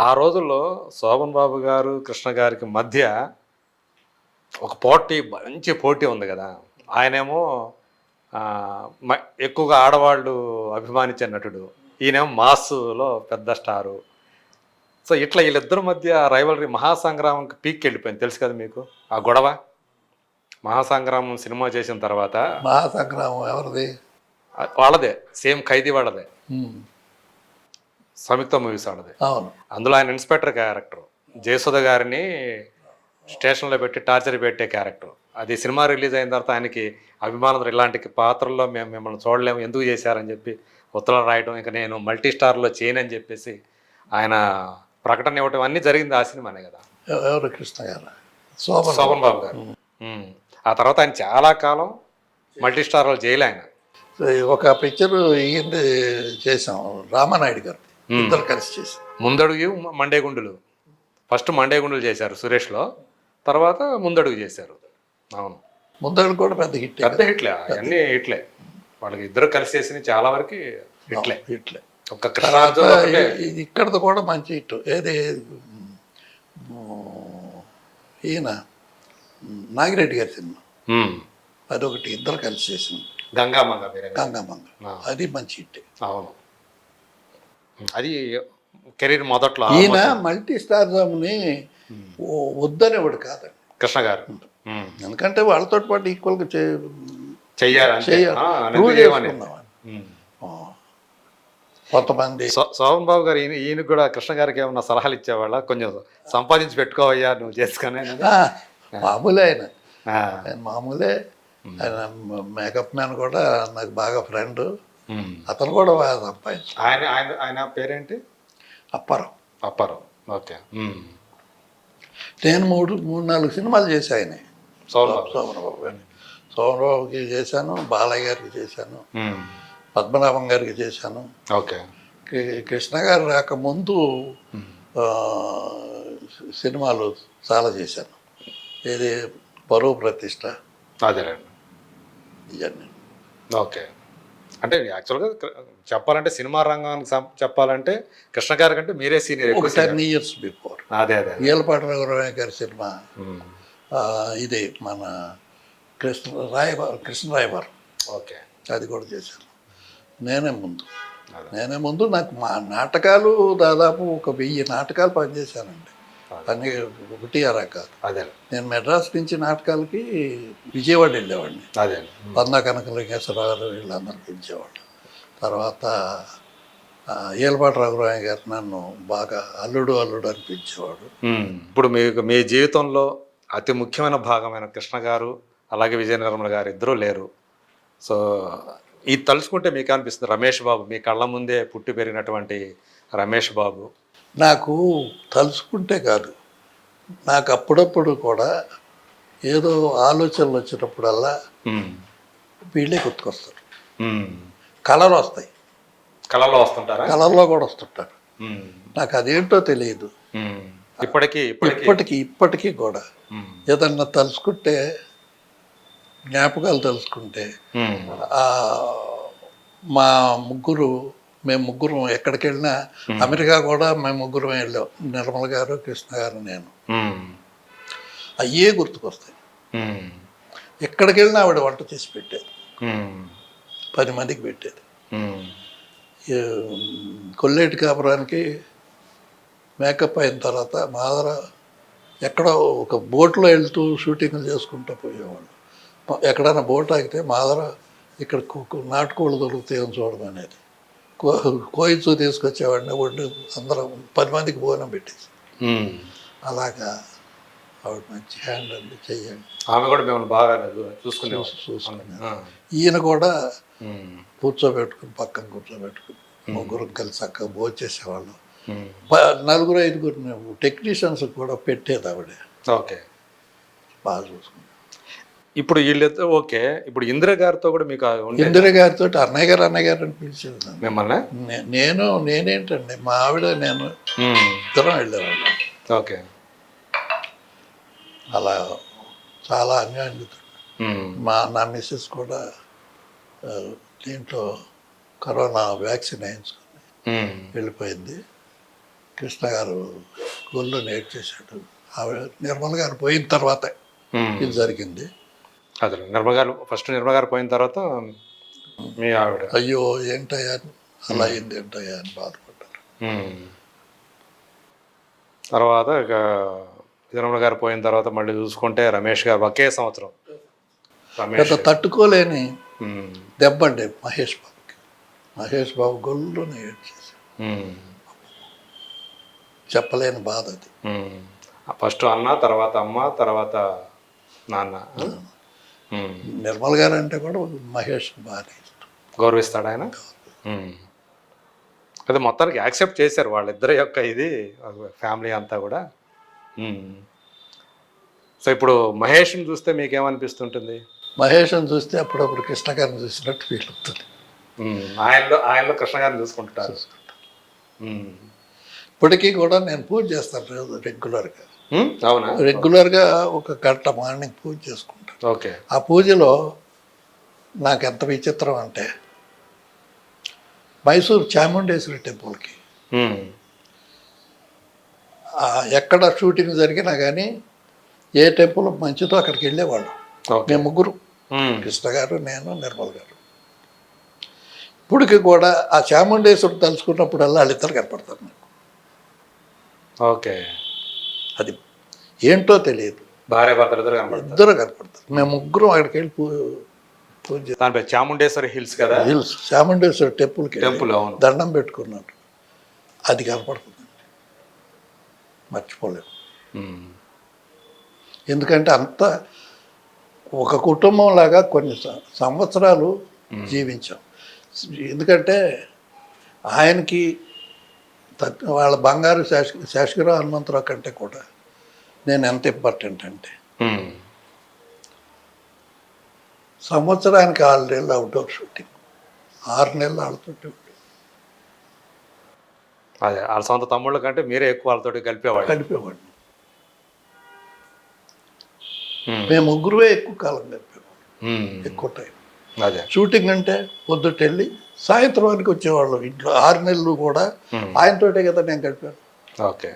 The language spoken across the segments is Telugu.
ఆ రోజుల్లో శోభన్ బాబు గారు కృష్ణ గారికి మధ్య ఒక పోటీ మంచి పోటీ ఉంది కదా. ఆయనేమో ఎక్కువగా ఆడవాళ్ళు అభిమానించే నటుడు. ఈయనేమో మాస్లో పెద్ద స్టారు. సో ఇట్లా వీళ్ళిద్దరి మధ్య రైవలరీ మహాసంగ్రామంకి పీక్ వెళ్ళిపోయింది తెలుసు కదా మీకు? ఆ గొడవ? మహాసంగ్రామం సినిమా చేసిన తర్వాత మహాసంగ్రామం ఎవరిది? వాళ్ళదే. సేమ్ ఖైదీ వాళ్ళదే. సంయుక్త మూవీస్ అవును. అందులో ఆయన ఇన్స్పెక్టర్ క్యారెక్టర్. జయసుధ గారిని స్టేషన్లో పెట్టి టార్చర్ పెట్టే క్యారెక్టర్. అది సినిమా రిలీజ్ అయిన తర్వాత ఆయనకి అభిమానులు ఇలాంటి పాత్రల్లో మేము మిమ్మల్ని చూడలేము ఎందుకు చేశారని చెప్పి ఉత్తరాలు రాయడం ఇంకా నేను మల్టీ స్టార్లో చేయనని చెప్పేసి ఆయన ప్రకటన ఇవ్వటం అన్నీ జరిగింది ఆ సినిమానే కదా. ఎవ- ఎవరు? కృష్ణ గారు? శోభన్ శోభన్ బాబు గారు. ఆ తర్వాత ఆయన చాలా కాలం మల్టీ స్టార్లో చేయలే ఆయన ఒక పిక్చర్ ఈయన చేసాం రామానాయుడు గారు. ఇద్దరు కలిసి చేసాం ముందడుగు మండేగుండులు. ఫస్ట్ మండేగుండులు చేశారు సురేష్లో తర్వాత ముందడుగు చేశారు. అవును. ముందడు కూడా పెద్ద హిట్ పెద్ద హిట్లే అవన్నీ హిట్లే. వాళ్ళకి ఇద్దరు కలిసి చేసిన చాలా వరకు హిట్లే. హిట్లే. ఇది ఇక్కడది కూడా మంచి హిట్. ఏది ఈయన నాగిరెడ్డి గారి సినిమా. అదొకటి ఇద్దరు కలిసి చేసింది గంగామంగ. ఆ. అది మంచి హిట్. అవును. అది కెరీర్ మొదట్లో ఈయన మల్టీ స్టార్జమ్ని వద్దనేవాడు కాదండి. కృష్ణ గారు. ఎందుకంటే వాళ్ళతో పాటు ఈక్వల్గా. చేయాలి. కొంతమంది శోభన్ బాబు గారు ఈయన ఈయన కూడా కృష్ణ గారికి ఏమన్నా సలహాలు ఇచ్చేవాళ్ళ? కొంచెం సంపాదించి పెట్టుకోవయ్యా నువ్వు చేసుకునే మామూలే ఆయన. మామూలే. ఆయన మేకప్ మ్యాన్ కూడా నాకు బాగా ఫ్రెండ్. అతను కూడా సంపాదించు ఆయన ఆయన ఆయన పేరేంటి? అప్పారం అప్పారావు. ఓకే. ఉమ్. నేను మూడు మూడు నాలుగు సినిమాలు చేశాను ఆయన శోభన్ బాబు సోమరబాబు గారిని. సోమరబాబుకి చేశాను బాలయ్య గారికి చేశాను ఉమ్. పద్మనాభం గారికి చేశాను. ఓకే. కృష్ణ గారు రాకముందు ఆ, సినిమాలు చాలా చేశాను. ఏది? బరువు ప్రతిష్ట. అదేలేండి. ఇవన్నీ ఓకే. అంటే యాక్చువల్గా చెప్పాలంటే సినిమా రంగానికి చెప్పాలంటే కృష్ణ గారి కంటే మీరే సీనియర్ ఒక టెన్. Years before. అదే అదే. ఈలపాటి రఘురామయ్య గారి సినిమా. ఇది మన కృష్ణ రాయబార్ కృష్ణ రాయబార్. ఓకే. అది కూడా చేశాను. నేనే ముందు. నేనే ముందు నాకు మా నాటకాలు దాదాపు ఒక వెయ్యి నాటకాలు పనిచేశానండి. అన్ని ఒకటి కాదు అదే. నేను మెడ్రాస్ నుంచి నాటకాలకి విజయవాడ వెళ్ళేవాడిని. అదే. బందా కనకలింగేశ్వరరావు వీళ్ళందరూ పిలిచేవాళ్ళు తర్వాత ఏలపాటి రఘురామయ్య గారు నన్ను బాగా అల్లుడు అల్లుడు అని పిలిచేవాడు. ఉమ్. ఇప్పుడు మీకు మీ జీవితంలో అతి ముఖ్యమైన భాగమైన కృష్ణ గారు అలాగే విజయ నిర్మల గారు ఇద్దరూ లేరు. సో ఇది తలుచుకుంటే మీకు అనిపిస్తుంది రమేష్ బాబు మీ కళ్ళ ముందే పుట్టి పెరిగినటువంటి రమేష్ బాబు. నాకు తలుచుకుంటే కాదు. నాకు అప్పుడప్పుడు కూడా ఏదో ఆలోచనలు వచ్చినప్పుడల్లా. వీళ్ళే గుర్తుకొస్తారు. కలర్ వస్తాయి కళలో వస్తుంటారా కలర్లో కూడా వస్తుంటారు. నాకు అదేంటో తెలియదు. ఇప్పటికీ ఇప్పటికీ ఇప్పటికీ కూడా. ఏదన్నా తలుచుకుంటే జ్ఞాపకాలు. ఆ, మా ముగ్గురు మేము ముగ్గురం ఎక్కడికి వెళ్ళినా అమెరికా కూడా మేము ముగ్గురం వెళ్ళాం. నిర్మల గారు కృష్ణ గారు నేను. అయ్యే గుర్తుకొస్తాయి. ఎక్కడికి వెళ్ళినా ఆవిడ వంట చేసి పెట్టేది. పది మందికి పెట్టేది. కొల్లేటి కాపురానికి మేకప్ అయిన తర్వాత మాదర ఎక్కడో ఒక బోట్లో వెళ్తూ షూటింగ్లు చేసుకుంటూ పోయేవాళ్ళు. ఎక్కడైనా బోట్ ఆగితే మాదర ఇక్కడ నాటుకోళ్ళు దొరుకుతాయని చూడమనేది. కో కోయిచూ తీసుకొచ్చేవాడిని వండి అందరం పది మందికి భోజనం పెట్టేసి. అలాగా ఆవిడ మంచి హ్యాండ్ అండి చెయ్యండి. ఆమె కూడా మిమ్మల్ని బాగా చూసుకునే చూసుకునే ఈయన కూడా కూర్చోబెట్టుకుని పక్కన కూర్చోబెట్టుకుని ముగ్గురు కలిసి చక్కగా భోజేసేవాళ్ళం నలుగురు ఐదుగురు టెక్నీషియన్స్ కూడా పెట్టేది ఆవిడ. ఓకే. బాగా చూసుకుంది ఇప్పుడు వీళ్ళిద్దరు ఓకే ఇప్పుడు ఇందిర గారితో కూడా మీకు ఇందిర గారితో అన్నయ్య గారు అన్నయ్య గారు అని పిలిచేది. మిమ్మల్ని నేను నేనేంటండి మా ఆవిడ నేను. ఇద్దరం వెళ్ళేవాళ్ళం ఓకే అలా చాలా అన్యాయంగా. మా నా మిస్సెస్ కూడా దీంట్లో కరోనా వ్యాక్సిన్ వేయించుకుని. వెళ్ళిపోయింది కృష్ణ గారు గొల్లు నేర్చేశాడు ఆవిడ నిర్మల్ గారు పోయిన తర్వాత. ఇది జరిగింది అదే నిర్మల గారు ఫస్ట్ నిర్మల గారు పోయిన తర్వాత మీ ఆవిడ అయ్యో ఏంటయ్యా అలా అయింది ఏంటయ్యా అని బాధపడ్డారు ఉమ్. తర్వాత ఇక నిర్మల గారు పోయిన తర్వాత మళ్ళీ చూసుకుంటే రమేష్ గారు ఒకే సంవత్సరం రమేష్ పెద్ద తట్టుకోలేని ఉమ్. దెబ్బండి మహేష్ బాబుకి మహేష్ బాబు గొల్లు ఉమ్. చెప్పలేని బాధ అది. ఫస్ట్ అన్న తర్వాత అమ్మ తర్వాత నాన్న. నిర్మల్ గారు అంటే కూడా మహేష్ బాగానే ఇష్టం. గౌరవిస్తాడు ఆయన. అదే మొత్తానికి యాక్సెప్ట్ చేశారు వాళ్ళిద్దరి యొక్క ఇది ఫ్యామిలీ అంతా కూడా. సో ఇప్పుడు మహేష్ని చూస్తే మీకేమనిపిస్తుంటుంది? మహేష్ని చూస్తే అప్పుడప్పుడు కృష్ణ గారిని చూసినట్టు ఫీల్ అవుతుంది. ఆయనలో ఆయనలో కృష్ణ గారిని చూసుకుంటారు. ఇప్పటికీ కూడా నేను పూజ చేస్తాను రెగ్యులర్గా? అవునా? రెగ్యులర్గా ఒక గంట మార్నింగ్ పూజ చేసుకుంటాను. ఓకే. ఆ పూజలో నాకు ఎంత విచిత్రం అంటే మైసూర్ చాముండేశ్వరి టెంపుల్కి. ఎక్కడ షూటింగ్ జరిగినా కానీ ఏ టెంపుల్ మంచిదో అక్కడికి వెళ్ళేవాళ్ళం. మేము ముగ్గురు. కృష్ణ గారు నేను నిర్మల్ గారు. ఇప్పటికి కూడా ఆ చాముండేశ్వరుడు తలుచుకున్నప్పుడల్లా వాళ్ళిద్దరు కనపడతారు నాకు. ఓకే. అది ఏంటో తెలియదు. భార్య భర్తలు ఇద్దరు కనపడతారు. మేము ముగ్గురం అక్కడికి వెళ్ళి పూ పూజ చేస్తాం. దానిపై చాముండేశ్వరి హిల్స్ కదా? హిల్స్. చాముండేశ్వరి టెంపుల్కి టెంపుల్ అవును. దండం పెట్టుకున్నాడు. అది కనపడుతుంది. మర్చిపోలేము. ఎందుకంటే అంత ఒక కుటుంబం లాగా కొన్ని సంవత్సరాలు జీవించాం. ఎందుకంటే ఆయనకి వాళ్ళ బంగారు శాష శాసకరావు హనుమంతరావు కంటే కూడా నేను ఎంత ఇంపార్టెంట్ అంటే. సంవత్సరానికి ఆరు నెలలు అవుట్డోర్ షూటింగ్. ఆరు నెలలు ఆడుతుంటే అదే వాళ్ళ సొంత తమ్ముళ్ళ కంటే మీరే ఎక్కువ వాళ్ళతోటి కలిపేవాళ్ళు. గడిపేవాడిని ఉమ్. మేము ముగ్గురువే ఎక్కువ కాలం గడిపేవాళ్ళం ఉమ్. ఎక్కువ టైం. అదే. షూటింగ్ అంటే పొద్దుట వెళ్ళి సాయంత్రానికి వచ్చేవాళ్ళం ఇంట్లో. ఆరు నెలలు కూడా. ఆయనతోటే కదా నేను గడిపాను ఓకే.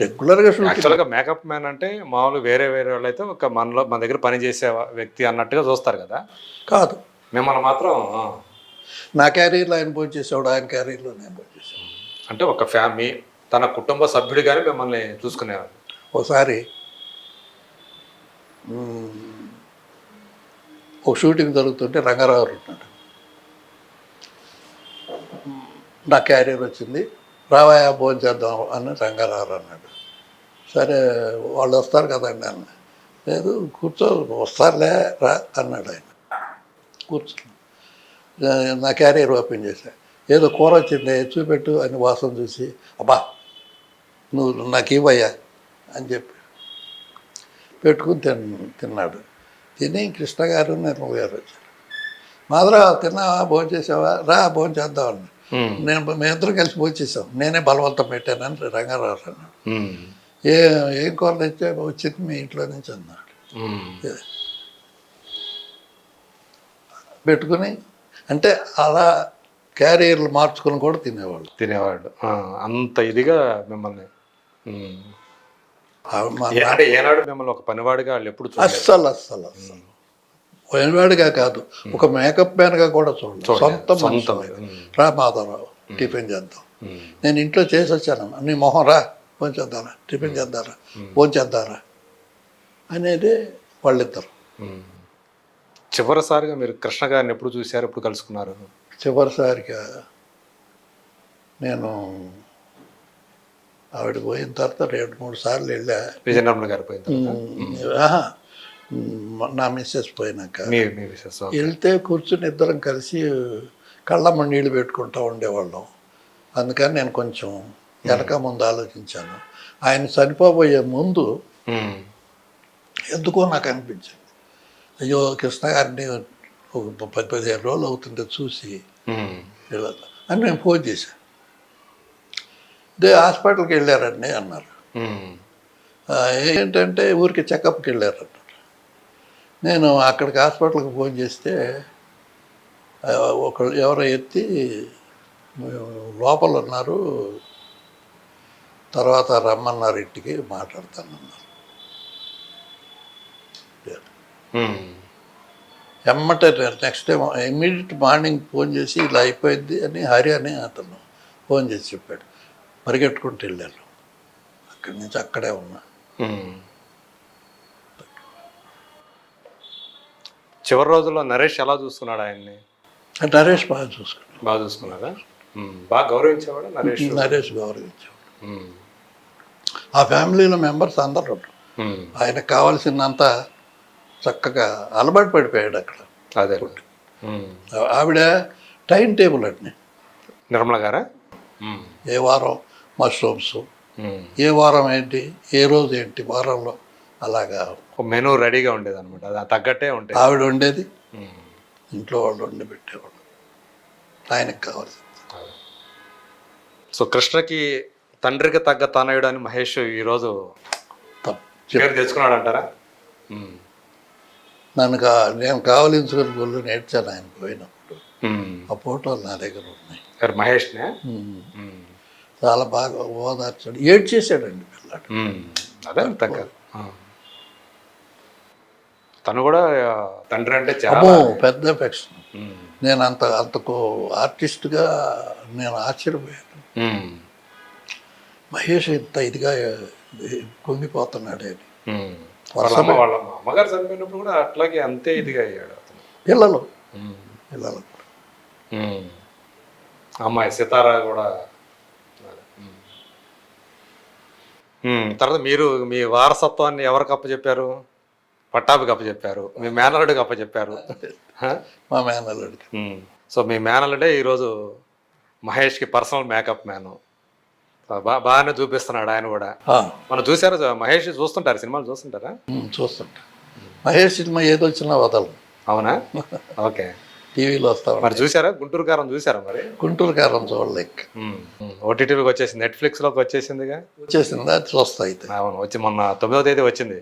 రెగ్యులర్గా యాక్చువల్గా మేకప్ మ్యాన్ అంటే మామూలు వేరే వేరే వాళ్ళు అయితే ఒక మనలో మన దగ్గర పని చేసే వ్యక్తి అన్నట్టుగా చూస్తారు కదా? కాదు. మిమ్మల్ని మాత్రం నా క్యారీర్లో ఆయన భోజనం చేసేవాడు ఆయన క్యారీర్లో నేను భోజనం చేసేవాడు అంటే ఒక ఫ్యామిలీ తన కుటుంబ సభ్యుడిగానే మిమ్మల్ని చూసుకునేవారు. ఒకసారి ఒక షూటింగ్ జరుగుతుంటే రంగారావు గారు ఉన్నాడు నా క్యారియర్ వచ్చింది. రావాయా భోజనం చేద్దాం అని రంగారావు అన్నాడు. సరే వాళ్ళు వస్తారు కదండి అన్న. లేదు కూర్చో వస్తారులే రా అన్నాడు ఆయన. కూర్చో నా క్యారియర్ ఓపెన్ చేశా. ఏదో కూర వచ్చింది చూపెట్టు అని వాసన చూసి అబ్బా నువ్వు నాకు ఇవ్వయ్యా అని చెప్పి పెట్టుకుని తిన్ తిన్నాడు. తిని కృష్ణ గారు నిర్మల్ గారు వచ్చారు. మాధురావు తిన్నావా? భోజనం చేసావా? రా భోజనం చేద్దాం అన్నాడు. నేను మేమిద్దరం కలిసి భోజనం చేసాం. నేనే బలవంతం పెట్టానని రంగారావు అన్నాడు. ఉమ్. ఏ ఏం కూర తెచ్చా వచ్చింది మీ ఇంట్లో నుంచి అన్నాడు. ఉమ్. పెట్టుకుని అంటే అలా క్యారియర్లు మార్చుకొని కూడా తినేవాళ్ళు. తినేవాడు ఆ, అంత ఇదిగా మిమ్మల్ని ఏనాడు మిమ్మల్ని ఒక పనివాడిగా వాళ్ళు ఎప్పుడు అస్సలు అస్సలు అస్సలు. పోయినవాడిగా కాదు. ఒక మేకప్ మ్యాన్గా కూడా చూడలేదు. సొంత సొంత మనిషి. ఉమ్. రా మాధవరావు టిఫిన్ చేద్దాం. నేను ఇంట్లో చేసి వచ్చాను. నీ మొహం రా ఫోన్ చేద్దారా టిఫిన్ చేద్దారా ఫోన్ చేద్దారా అనేది వాళ్ళిద్దరు. చివరిసారిగా మీరు కృష్ణ గారిని ఎప్పుడు చూశారు ఎప్పుడు కలుసుకున్నారు? చివరిసారిగా నేను ఆవిడ పోయిన తర్వాత రెండు మూడు సార్లు వెళ్ళా. విజయ నిర్మల గారు పోయిన నా మిస్సెస్ పోయినాక. వెళ్తే కూర్చుని ఇద్దరం కలిసి కళ్ళమ్మ నీళ్ళు పెట్టుకుంటూ ఉండేవాళ్ళం. అందుకని నేను కొంచెం వెనక ముందు ఆలోచించాను. ఆయన చనిపోబోయే ముందు ఎందుకో నాకు అనిపించింది. అయ్యో కృష్ణ గారిని ఒక పది పదిహేను రోజులు అవుతుంటే చూసి అని నేను ఫోన్ చేశాను దే హాస్పిటల్కి వెళ్ళారండి అన్నారు. "ఆ, ఏంటంటే ఊరికి చెకప్కి వెళ్ళారు అన్నారు నేను అక్కడికి హాస్పిటల్కి ఫోన్ చేస్తే ఒకళ్ళు ఎవరో ఎత్తి "మీరు లోపల ఉన్నారు. తర్వాత రమ్మన్నారు ఇంటికి మాట్లాడతానన్నారు. ఎమ్మటే next time immediate morning phone చేసి ఇలా అయిపోయింది అని హరి అని అతను ఫోన్ చేసి చెప్పాడు. పరిగెట్టుకుంటూ వెళ్ళాను. అక్కడి నుంచి అక్కడే ఉన్నా. చివరి రోజుల్లో నరేష్ ఎలా చూసుకున్నాడు ఆయన్ని? నరేష్ బాగా చూసుకున్నాడు. బాగా చూసుకున్నారా. బాగా గౌరవించేవాడు నరేష్? నరేష్ గౌరవించాడు ఉమ్. ఆ ఫ్యామిలీలో మెంబర్స్ అందరూ. ఆయనకు కావాల్సిందంత చక్కగా అలవాటు పడిపోయాడు అక్కడ. అదే. ఆవిడ టైం టేబుల్ అండి. నిర్మల గారా. ఏ వారం మష్రూమ్స్. ఏ వారం ఏంటి? ఏ రోజు ఏంటి? వారంలో అలాగా ఒక మెనూ రెడీగా ఉండేది అనమాట అది తగ్గట్టే ఉంటాయి ఆవిడ ఉమ్. ఇంట్లో వాళ్ళు వండి పెట్టేవాళ్ళు. ఆయనకు కావాల్సింది. సో కృష్ణకి తండ్రికి తగ్గ తనయుడు అని మహేష్ ఈరోజు పేరు తెచ్చుకున్నాడు అంటారా. నన్ను కా నేను కావలించుకుని గుళ్ళు నేర్చాను ఆయన పోయినప్పుడు. ఆ ఫోటోలు నా దగ్గర ఉన్నాయి. మహేష్నే. చాలా బాగా ఓదార్చాడు. ఏడ్ చేశాడండి పిల్లాడు. అదే తగ్గ. తను కూడా తండ్రి అంటే చాలా పెద్ద ఎఫెక్షన్. నేను అంత అంతకు ఆర్టిస్ట్గా నేను ఆశ్చర్యపోయాను. మహేష్ ఇంత ఇదిగా కుంగిపోతున్నాడే అని. వాళ్ళ అమ్మగారు చనిపోయినప్పుడు కూడా అట్లాగే అంతే ఇదిగా అయ్యాడు పిల్లలు. పిల్లలు. అమ్మాయి సితారా కూడా. తర్వాత మీరు మీ వారసత్వాన్ని ఎవరికి అప్పచెప్పారు పట్టాభికి అప్పచెప్పారు మీ మేనల్లుడికి అప్పచెప్పారు? మా మేనల్లుడికి. సో మీ మేనల్లుడే ఈరోజు మహేష్కి పర్సనల్ మేకప్ మ్యాన్. బా బాగానే చూపిస్తున్నాడు ఆయన కూడా. మనం చూసారు మహేష్ చూస్తుంటారు సినిమాలు చూస్తుంటారా? చూస్తుంటా. మహేష్ సినిమా ఏది వచ్చినా వదలను. అవునా? ఓకే. టీవీలో వస్తా మరి చూసారా గుంటూరు కారం చూసారా మరి? గుంటూరు కారం చూడలేక. ఓటీటీలోకి వచ్చేసింది నెట్ఫ్లిక్స్లోకి వచ్చేసిందిగా? వచ్చేసిందా చూస్తా అయితే. అవును వచ్చి మొన్న తొమ్మిదో తేదీ వచ్చింది.